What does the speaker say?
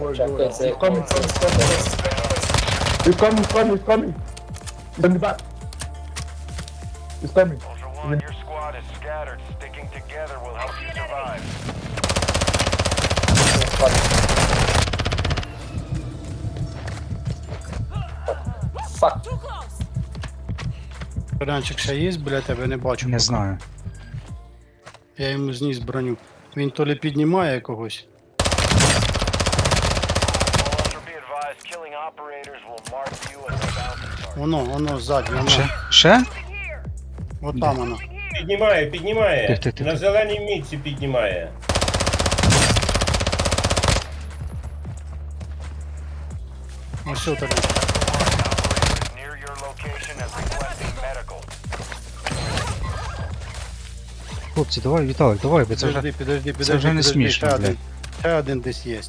Check don't He's coming, coming, coming. He's coming, he's coming, he's coming. He's in the back. He's coming. Ultra One, your squad is scattered. Sticking together will help you survive. Fuck. Ранчик ще є, біля тебе не бачу. Не поки. знаю. Я йому зніс броню. Він то ли піднімає когось. Воно, воно ззаді, воно. Ще? Ще? От там воно. Піднімає, піднімає. Тих, тих, тих, На тих. зеленій мітці піднімає. Ось що тобі. Near your location and requesting medical. Хлопці, давай, Віталик, давай, бо це вже. Підожди, підожди, підожди, вже не підожди, смішно, ще блядь. один. Ще один десь є.